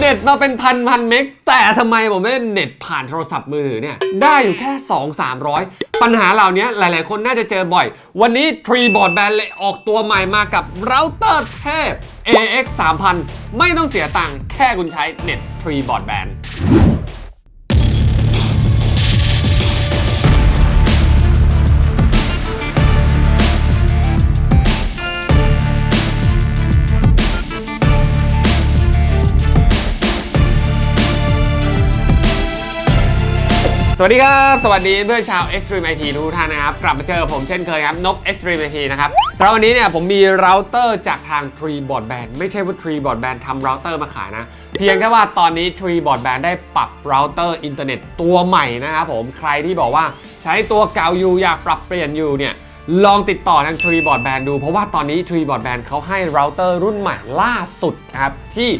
เน็ตมาเป็นพันพันเมกแต่ทำไมผมไม่เน็ตผ่านโทรศัพท์มือถือเนี่ย ได้อยู่แค่ 2 300 ปัญหาเหล่านี้หลายๆ คนน่าจะเจอบ่อย วันนี้ Tree Broadband เลยออกตัวใหม่มากับเราเตอร์เทพ AX 3000 ไม่ต้องเสียตังค์แค่คุณใช้เน็ต Tree Broadband สวัสดีครับ สวัสดีเพื่อนชาว Extreme IT ทุกท่านนะครับ กลับมาเจอผมเช่นเคยครับ นก Extreme IT นะครับสำหรับวันนี้เนี่ยผมมีเราเตอร์จากทาง Tree Broadband ไม่ใช่ว่า Tree Broadband ทำเราเตอร์มาขายนะ เพียงแค่ว่าตอนนี้ Tree Broadband ได้ปรับเราเตอร์อินเทอร์เน็ตตัวใหม่นะครับผมใครที่บอกว่าใช้ตัวเก่าอยู่อยากปรับเปลี่ยนอยู่เนี่ยลองติดต่อทาง Tree Broadband ดู เพราะว่าตอนนี้ Tree Broadband เขาให้เราเตอร์รุ่นใหม่ล่าสุดนะครับที่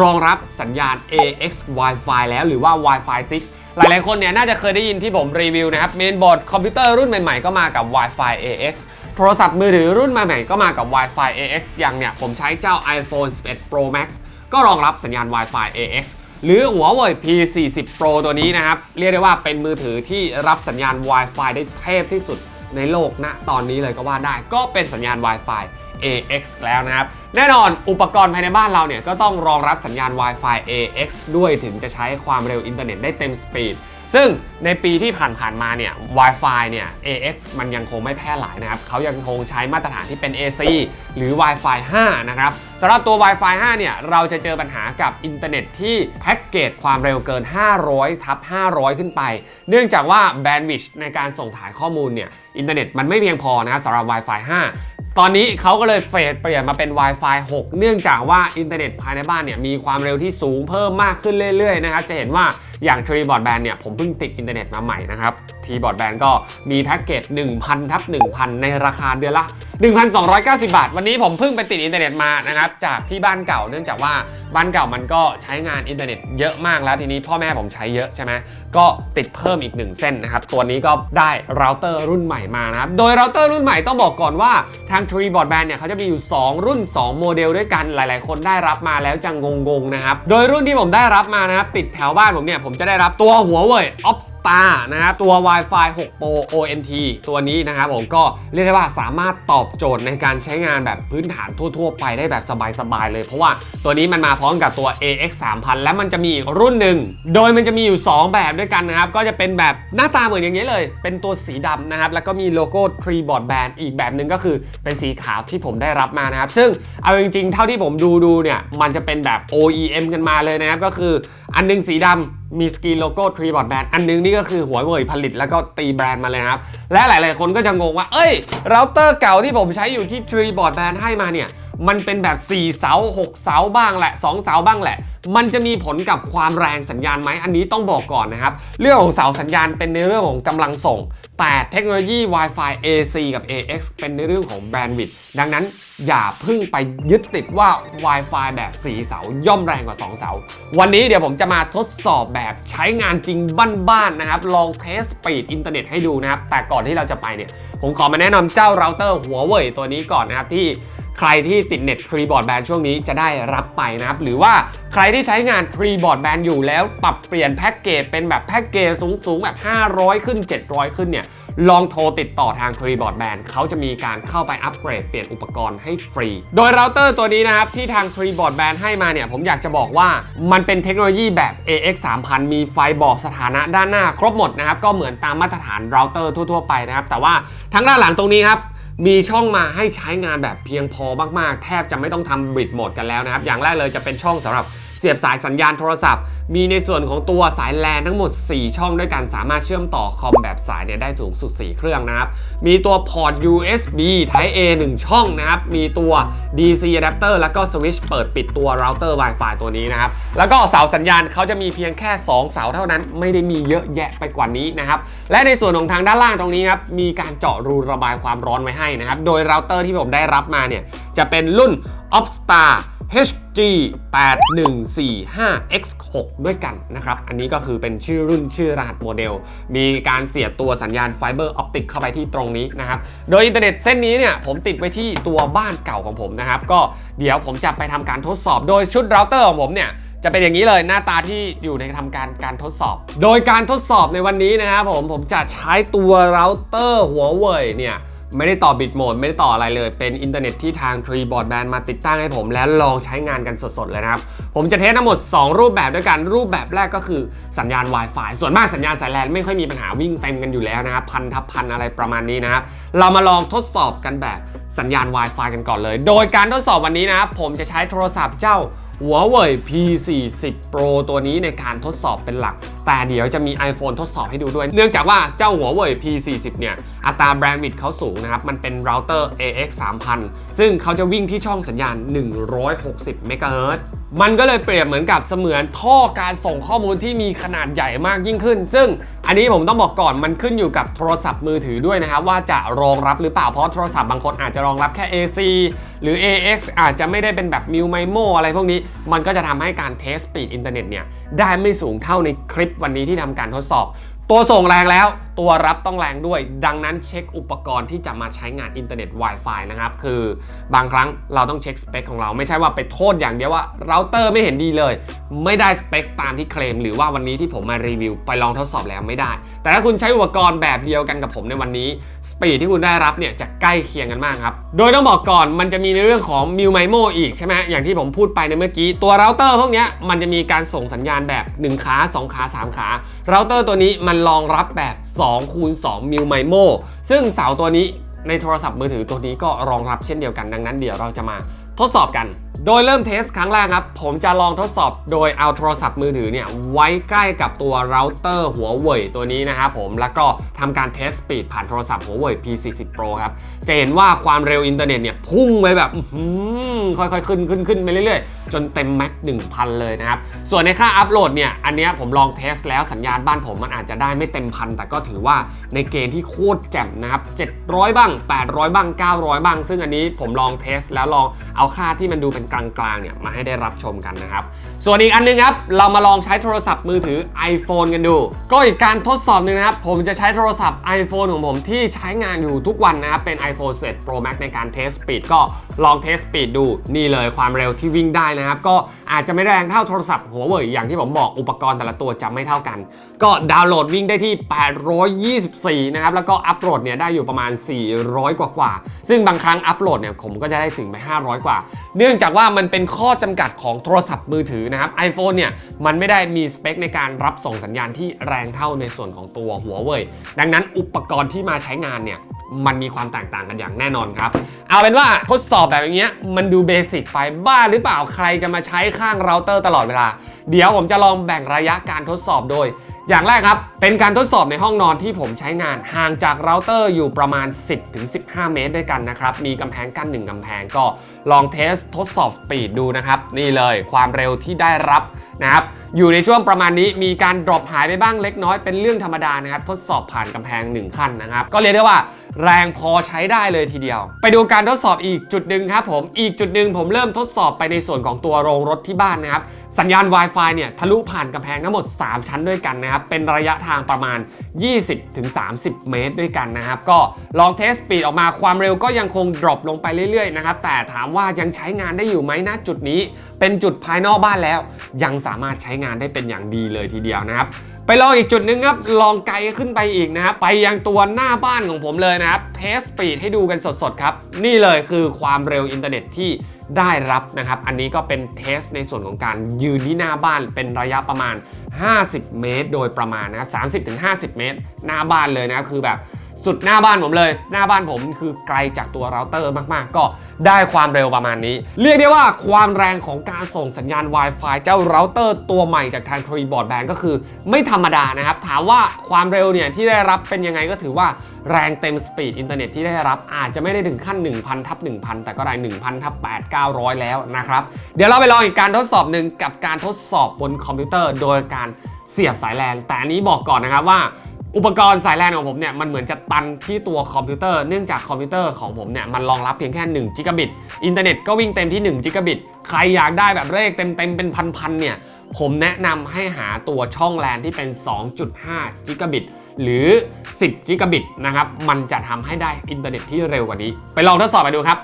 รองรับสัญญาณ AX Wi-Fi แล้วหรือว่า Wi-Fi 6 หลายๆคนเนี่ยน่าจะเคยได้ยินที่ผมรีวิวนะครับเมนบอร์ดคอมพิวเตอร์รุ่นใหม่ๆก็มากับ Wi-Fi AX โทรศัพท์มือถือรุ่นใหม่ๆก็มากับ Wi-Fi AX อย่างเนี่ยผมใช้เจ้า iPhone 11 Pro Max ก็รองรับสัญญาณ Wi-Fi AX หรือหัวเว่ย P40 Pro ตัวนี้นะครับ เรียกได้ว่าเป็นมือถือที่รับสัญญาณ Wi-Fi ได้เทพที่สุดในโลกณตอนนี้เลยก็ว่าได้ ก็เป็นสัญญาณ Wi-Fi AX แล้วนะครับ แน่นอนอุปกรณ์ภายในบ้านเราเนี่ยก็ต้องรองรับสัญญาณ Wi-Fi AX ด้วยถึงจะใช้ความเร็วอินเทอร์เน็ตได้เต็มสปีด ซึ่งในปีที่ผ่านๆมาเนี่ย Wi-Fi เนี่ย AX มันยังคงไม่แพร่หลายนะครับเขายังคงใช้มาตรฐานที่เป็น AC หรือ Wi-Fi 5 นะครับสำหรับตัว Wi-Fi 5 เนี่ย เราจะเจอปัญหากับอินเทอร์เน็ตที่แพ็กเกจความเร็วเกิน 500ทับ500 ขึ้นไป เนื่องจากว่าแบนด์วิดในการส่งถ่ายข้อมูลเนี่ย อินเทอร์เน็ตมันไม่เพียงพอนะครับสำหรับ Wi-Fi 5ตอนนี้เขาก็เลยเฟดเปลี่ยนมาเป็น Wi-Fi 6 เนื่องจากว่าอินเทอร์เน็ตภายในบ้านเนี่ยมีความเร็วที่สูงเพิ่มมากขึ้นเรื่อยๆนะครับ จะเห็นว่า อย่างทรีบอร์ดแบนเนี่ยผมเพิ่งติดอินเทอร์เน็ตมาใหม่นะครับทีบอร์ดแบนก็มีแพ็กเกจ1,000ทับ1,000 ในราคาเดือนละ 1,290 บาท วันนี้ผมเพิ่งไปติดอินเทอร์เน็ตมานะครับจากที่บ้านเก่าเนื่องจากว่าบ้านเก่ามันก็ใช้งานอินเทอร์เน็ตเยอะมากแล้วทีนี้พ่อแม่ผมใช้เยอะใช่ไหมก็ติดเพิ่มอีก 1 เส้นนะครับ ตัวนี้ก็ได้เราเตอร์รุ่นใหม่มานะครับ โดยเราเตอร์รุ่นใหม่ต้องบอกก่อนว่าทาง Tree Broadband เนี่ยเขาจะมีอยู่ 2 รุ่น 2 โมเดลด้วยกันหลาย ๆ คนได้รับมาแล้วจะงงๆนะครับ โดยรุ่นที่ผมได้รับมานะครับติดแถวบ้านผมเนี่ยผมจะได้รับตัวหัวเว่ย Opstar นะครับตัว Wi-Fi 6 Pro ONT ตัวนี้นะครับผมก็เรียกได้ว่าสามารถตอบโจทย์ในการใช้งานแบบพื้นฐานทั่ว ๆ ไปได้แบบสบายๆเลย เพราะว่าตัวนี้มันมาพร้อมกับตัว AX 3000 และมันจะมีอีกรุ่นหนึ่ง โดยมันจะมีอยู่ 2 แบบด้วยกันนะครับ ก็จะเป็นแบบหน้าตาเหมือนอย่างนี้เลย เป็นตัวสีดำนะครับ แล้วก็มีโลโก้ Tree Board Band อีกแบบหนึ่งก็คือเป็นสีขาวที่ผมได้รับมานะครับ ซึ่งเอาจริงๆ เท่าที่ผมดูดูเนี่ยมันจะเป็นแบบ OEM กันมาเลยนะครับ ก็คืออันหนึงสีดำมีสกรีนโลโก้ Tree Broadband อันหนึงนี่ก็คือหัวเว่ยผลิตแล้วก็ตีแบรนด์มาเลยครับ และหลาย ๆ คนก็จะงงว่า เอ้ยเราเตอร์เก่าที่ผมใช้อยู่ที่ Tree Broadband ให้มาเนี่ย มันเป็นแบบ 4 เสา 6 เสาบ้างแหละ 2 เสาบ้างแหละ มันจะมีผลกับความแรงสัญญาณไหมอันนี้ต้องบอกก่อนนะครับ เรื่องของเสาสัญญาณเป็นในเรื่องของกำลังส่ง แต่เทคโนโลยี Wi-Fi AC กับ AX เป็นในเรื่องของแบนด์วิดต์ดังนั้นอย่าเพึ่งไปยึดติดว่า Wi-Fi แบบ 4 เสาย่อมแรงกว่า 2 เสา วันนี้เดี๋ยวผมจะมาทดสอบแบบใช้งานจริงบ้านๆนะครับ ลองเทสสปีดอินเทอร์เน็ตให้ดูนะครับ แต่ก่อนที่เราจะไปเนี่ย ผมขอมาแนะนำเจ้าเราเตอร์หัวเว่ยตัวนี้ก่อนนะครับที่ ใครที่ติดเน็ต Tree Broadband ช่วงนี้จะได้รับไปนะครับ หรือว่าใครที่ใช้งาน Tree Broadband อยู่แล้วปรับเปลี่ยนแพ็กเกจเป็นแบบแพ็กเกจสูงๆแบบ 500 ขึ้น 700 ขึ้นเนี่ยลองโทรติดต่อทาง Tree Broadband เขาจะมีการเข้าไปอัปเกรดเปลี่ยนอุปกรณ์ให้ฟรี โดยเราเตอร์ตัวนี้นะครับที่ทาง Tree Broadband ให้มาเนี่ยผมอยากจะบอกว่ามันเป็นเทคโนโลยีแบบ AX 3000มีไฟบอกสถานะด้านหน้าครบหมดนะครับก็เหมือนตามมาตรฐานเราเตอร์ทั่วๆไปนะครับแต่ว่าทั้งด้านหลังตรงนี้ครับ มีช่องมาให้ใช้งานแบบเพียงพอมากๆ แทบจะไม่ต้องทำบริดโหมดกันแล้วนะครับ อย่างแรกเลยจะเป็นช่องสำหรับ เสียบสายสัญญาณโทรศัพท์ มีในส่วนของตัวสายแลนทั้งหมด 4 ช่องด้วยกันสามารถเชื่อมต่อคอมแบบสายเนี่ยได้สูงสุด 4 เครื่องนะครับ มีตัวพอร์ต USB Type A 1 ช่องนะครับ มีตัว DC adapter แล้วก็สวิตช์เปิดปิดตัวเราเตอร์ Wi-Fi ตัวนี้นะครับ แล้วก็เสาสัญญาณเขาจะมีเพียงแค่ 2 เสาเท่านั้น ไม่ได้มีเยอะแยะไปกว่านี้นะครับ และในส่วนของทางด้านล่างตรงนี้ครับ มีการเจาะรูระบายความร้อนไว้ให้นะครับ โดยเราเตอร์ที่ผมได้รับมาเนี่ยจะเป็นรุ่น Opstar HG 8145 X6 ด้วยกันนะครับ อันนี้ก็คือเป็นชื่อรุ่นชื่อรหัสโมเดล มีการเสียบตัวสัญญาณไฟเบอร์ออปติกเข้าไปที่ตรงนี้นะครับ โดยอินเทอร์เน็ตเส้นนี้เนี่ยผมติดไว้ที่ตัวบ้านเก่าของผมนะครับ ก็เดี๋ยวผมจะไปทำการทดสอบโดยชุดเราเตอร์ของผมเนี่ยจะเป็นอย่างนี้เลยหน้าตาที่อยู่ในทำการการทดสอบ โดยการทดสอบในวันนี้นะครับผมผมจะใช้ตัวเราเตอร์หัวเว่ยเนี่ย ไม่ได้ต่อบิตโหมดไม่ได้ต่ออะไรเลย เป็นอินเทอร์เน็ตที่ทาง Tree Broadband มาติดตั้งให้ผม และลองใช้งานกันสดๆเลยนะครับ ผมจะเทสทั้งหมด 2 รูปแบบด้วยกัน รูปแบบแรกก็คือสัญญาณ Wi-Fi ส่วนมากสัญญาณสายแลนไม่ค่อยมีปัญหาวิ่งเต็มกันอยู่แล้วนะครับพันทับพันอะไรประมาณนี้นะครับ เรามาลองทดสอบกันแบบสัญญาณ Wi-Fi กันก่อนเลย โดยการทดสอบวันนี้นะครับผมจะใช้โทรศัพท์เจ้าหัวเว่ย P40 Pro ตัวนี้ในการทดสอบเป็นหลัก แต่เดี๋ยวจะมี iPhone ทดสอบให้ดูด้วย เนื่องจากว่าเจ้าหัวเว่ย P40 เนี่ย อัตราแบรนด์วิดเขาสูงนะครับ มันเป็นเราเตอร์ AX 3000 ซึ่งเขาจะวิ่งที่ช่องสัญญาณ 160 เมกะเฮิรตซ์มันก็เลยเปรียบเหมือนกับเสมือนท่อการส่งข้อมูลที่มีขนาดใหญ่มากยิ่งขึ้น ซึ่งอันนี้ผมต้องบอกก่อนมันขึ้นอยู่กับโทรศัพท์มือถือด้วยนะครับว่าจะรองรับหรือเปล่าเพราะโทรศัพท์บางคนอาจจะรองรับแค่ AC หรือ AX อาจจะไม่ได้เป็นแบบ Mu MIMO อะไรพวกนี้ มันก็จะทำให้การเทสสปีดอินเทอร์เน็ตเนี่ยได้ไม่สูงเท่าในคลิปวันนี้ที่ทำการทดสอบ ตัวส่งแรงแล้ว ตัวรับต้องแรงด้วย ดังนั้นเช็คอุปกรณ์ที่จะมาใช้งานอินเทอร์เน็ต Wi-Fi นะครับ คือบางครั้งเราต้องเช็คสเปคของเราไม่ใช่ว่าไปโทษอย่างเดียวว่าเราเตอร์ไม่เห็นดีเลย ไม่ได้สเปคตามที่เคลม หรือว่าวันนี้ที่ผมมารีวิว ไปลองทดสอบแล้วไม่ได้ แต่ถ้าคุณใช้อุปกรณ์แบบเดียวกันกับผมในวันนี้สปีดที่คุณได้รับเนี่ยจะใกล้เคียงกันมากครับโดยต้องบอกก่อนมันจะมีในเรื่องของ m ิวไมโมอีกใช่ไหมอย่างที่ผมพูดไปในเมื่อกี้ตัวเราเตอร์พวกนี้มันจะมีการส่งสัญญาณแบบ 1 ขา 2 ขา 3 ขาเราเตอร์ตัวนี้มันรองรับแบบ2คูณ2มิลไมโมซึ่งเสาตัวนี้ในโทรศัพท์มือถือตัวนี้ก็รองรับเช่นเดียวกันดังนั้นเดี๋ยวเราจะมาทดสอบกัน โดยเริ่มเทสครั้งแรกครับ ผมจะลองทดสอบโดยเอาโทรศัพท์มือถือเนี่ย ไว้ใกล้กับตัวเราเตอร์หัวเว่ยตัวนี้นะครับผมแล้วก็ทำการเทสสปีดผ่านโทรศัพท์หัวเว่ย P40 Pro ครับ จะเห็นว่าความเร็วอินเทอร์เน็ตเนี่ย พุ่งไปแบบค่อยๆ ขึ้นขึ้นขึ้นไปเรื่อยๆ จนเต็มแม็ก1,000 เลยนะครับ ส่วนในค่าอัปโหลดเนี่ย อันนี้ผมลองเทสแล้วสัญญาณบ้านผมมันอาจจะได้ไม่เต็มพันแต่ก็ถือว่าในเกณฑ์ที่โคตรแจ่มนะครับ700 บ้าง 800 บ้าง 900 บ้าง ซึ่งอันนี้ผมลองเทสแล้วลองเอาค่าที่มันดูเป็นกลางๆเนี่ยมาให้ได้รับชมกันนะครับส่วนอีกอันนึงครับ เรามาลองใช้โทรศัพท์มือถือ iPhone กันดู ก็อีกการทดสอบหนึ่งนะครับ ผมจะใช้โทรศัพท์ iPhone ของผมที่ใช้งานอยู่ทุกวันนะครับ เป็น iPhone 11 Pro Max ในการเทสสปีดก็ลองเทสสปีดดูนี่เลยความเร็วที่วิ่งได้นะครับ ก็อาจจะไม่แรงเท่าโทรศัพท์หัวเว่ยอย่างที่ผมบอกอุปกรณ์แต่ละตัวจะไม่เท่ากัน ก็ดาวน์โหลดวิ่งได้ที่ 824 นะครับแล้วก็อัปโหลดเนี่ยได้อยู่ประมาณ 400 กว่ากว่าๆซึ่งบางครั้งอัปโหลดเนี่ยผมก็จะได้ถึงไป 500 กว่า เนื่องจากว่ามันเป็นข้อจำกัดของโทรศัพท์มือถือนะครับ iPhone เนี่ยมันไม่ได้มีสเปคในการรับส่งสัญญาณที่แรงเท่าในส่วนของตัวหัวเว่ยดังนั้นอุปกรณ์ที่มาใช้งานเนี่ยมันมีความแตกต่างกันอย่างแน่นอนครับ เอาเป็นว่าทดสอบแบบอย่างเงี้ยมันดูเบสิกไปบ้าหรือเปล่าใครจะมาใช้ข้างเราเตอร์ตลอดเวลา เดี๋ยวผมจะลองแบ่งระยะการทดสอบโดย อย่างแรกครับ เป็นการทดสอบในห้องนอนที่ผมใช้งานห่างจากเราเตอร์อยู่ประมาณ 10-15 เมตรด้วยกันนะครับ มีกำแพงกั้นหนึ่งกำแพงก็ลองเทสทดสอบสปีดดูนะครับ นี่เลยความเร็วที่ได้รับนะครับอยู่ในช่วงประมาณนี้มีการดรอปหายไปบ้างเล็กน้อยเป็นเรื่องธรรมดานะครับ ทดสอบผ่านกำแพง 1 ขั้นนะครับ ก็เรียกได้ว่า แรงพอใช้ได้เลยทีเดียว ไปดูการทดสอบอีกจุดหนึ่งครับผมอีกจุดหนึ่งผมเริ่มทดสอบไปในส่วนของตัวโรงรถที่บ้านนะครับสัญญาณ Wi-Fi เนี่ยทะลุผ่านกำแพงทั้งหมด 3 ชั้นด้วยกันนะครับเป็นระยะทางประมาณ 20-30 เมตรด้วยกันนะครับก็ลองเทสปีดออกมาความเร็วก็ยังคงดรอปลงไปเรื่อยๆนะครับแต่ถามว่ายังใช้งานได้อยู่ไหมณจุดนี้ เป็นจุดภายนอกบ้านแล้ว ยังสามารถใช้งานได้เป็นอย่างดีเลยทีเดียวนะครับ ไปลองอีกจุดหนึ่งครับ ลองไกลขึ้นไปอีกนะครับ ไปยังตัวหน้าบ้านของผมเลยนะครับ เทสสปีดให้ดูกันสดๆครับ นี่เลยคือความเร็วอินเทอร์เน็ตที่ได้รับนะครับ อันนี้ก็เป็นเทสในส่วนของการยืนที่หน้าบ้านเป็นระยะประมาณ 50 เมตร โดยประมาณนะครับ30-50 เมตร หน้าบ้านเลยนะ คือแบบ สุดหน้าบ้านผมเลย หน้าบ้านผมคือไกลจากตัวเราเตอร์มากๆ ก็ได้ความเร็วประมาณนี้ เรียกได้ว่าความแรงของการส่งสัญญาณ Wi-Fi เจ้าเราเตอร์ตัวใหม่จากทาง Tree Broadband ก็คือ ไม่ธรรมดานะครับ ถามว่าความเร็วเนี่ยที่ได้รับเป็นยังไงก็ถือว่าแรงเต็มสปีดอินเทอร์เน็ตที่ได้รับอาจจะไม่ได้ถึงขั้น 1,000ทับ1,000 แต่ก็ได้ 1,000ทับ8 900 แล้วนะครับ เดี๋ยวเราไปลองอีกการทดสอบหนึ่งกับการทดสอบบนคอมพิวเตอร์ โดยการเสียบสายแลนแต่อันนี้บอกก่อนนะครับว่า อุปกรณ์สายแลนของผมเนี่ยมันเหมือนจะตันที่ตัวคอมพิวเตอร์เนื่องจากคอมพิวเตอร์ของผมเนี่ยมันรองรับเพียงแค่1จิกะบิตอินเทอร์เน็ตก็วิ่งเต็มที่1จิกะบิตใครอยากได้แบบเลขเต็มๆเป็นพันๆเนี่ยผมแนะนำให้หาตัวช่องแลนที่เป็น 2.5จิกะบิตหรือ 10จิกะบิตนะครับ มันจะทำให้ได้อินเทอร์เน็ตที่เร็วกว่านี้ ไปลองทดสอบไปดูครับ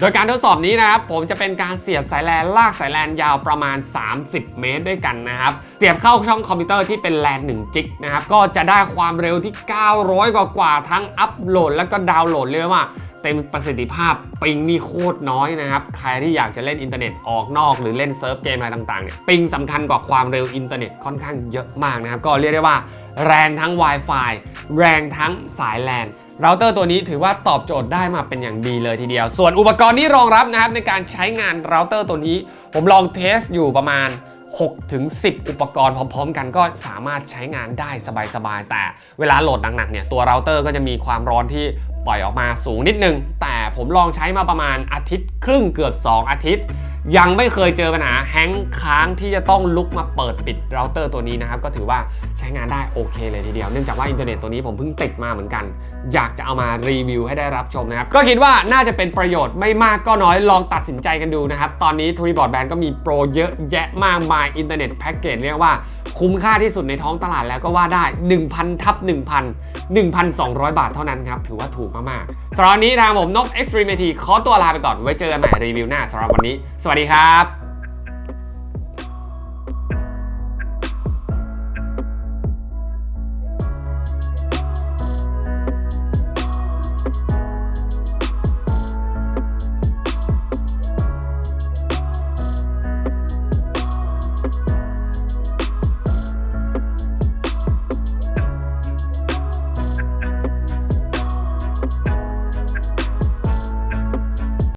โดยการทดสอบนี้นะครับผมจะเป็นการเสียบสายแลนลากสายแลนยาวประมาณ 30 เมตรด้วยกันนะครับ เสียบเข้าช่องคอมพิวเตอร์ที่เป็นแลน1จิกนะครับก็จะได้ความเร็วที่ 900 กว่ากว่าทั้งอัปโหลดแล้วก็ดาวน์โหลดเรียกว่าเต็มประสิทธิภาพปิงนี่โคตรน้อยนะครับ ใครที่อยากจะเล่นอินเทอร์เน็ตออกนอก หรือเล่นเซิร์ฟเกมอะไรต่างๆเนี่ยปิงสำคัญกว่าความเร็วอินเทอร์เน็ตค่อนข้างเยอะมากนะครับ ก็เรียกได้ว่า แรงทั้ง Wi-Fi แรงทั้งสายแลน เราเตอร์ตัวนี้ถือว่าตอบโจทย์ได้มาเป็นอย่างดีเลยทีเดียว ส่วนอุปกรณ์ที่รองรับนะครับในการใช้งานเราเตอร์ตัวนี้ ผมลองเทสอยู่ประมาณ6ถึง10 อุปกรณ์พร้อม ๆ กันก็สามารถใช้งานได้สบายๆ แต่เวลาโหลดหนักๆเนี่ยตัวเราเตอร์ก็จะมีความร้อนที่ปล่อยออกมาสูงนิดนึง แต่ผมลองใช้มาประมาณอาทิตย์ครึ่งเกือบ 2 อาทิตย์ ยังไม่เคยเจอปัญหาแฮงก์ค้างที่จะต้องลุกมาเปิดปิดเราเตอร์ตัวนี้นะครับ ก็ถือว่าใช้งานได้โอเคเลยทีเดียว เนื่องจากว่าอินเทอร์เน็ตตัวนี้ผมเพิ่งติดมาเหมือนกัน อยากจะเอามารีวิวให้ได้รับชมนะครับ ก็คิดว่าน่าจะเป็นประโยชน์ไม่มากก็น้อยลองตัดสินใจกันดูนะครับ ตอนนี้ Tree Broadband ก็มีโปรเยอะแยะมากมายอินเทอร์เน็ตแพ็กเกจเรียกว่าคุ้มค่าที่สุดในท้องตลาดแล้วก็ว่าได้ 1,000ทับ1,000 1,200 บาทเท่านั้นครับ ถือว่าถูกมากๆสำหรับวันนี้ทางผมนก Extreme IT ขอตัวลาไปก่อนไว้เจอกันใหม่รีวิวหน้าสำหรับวันนี้สวัสดีครับ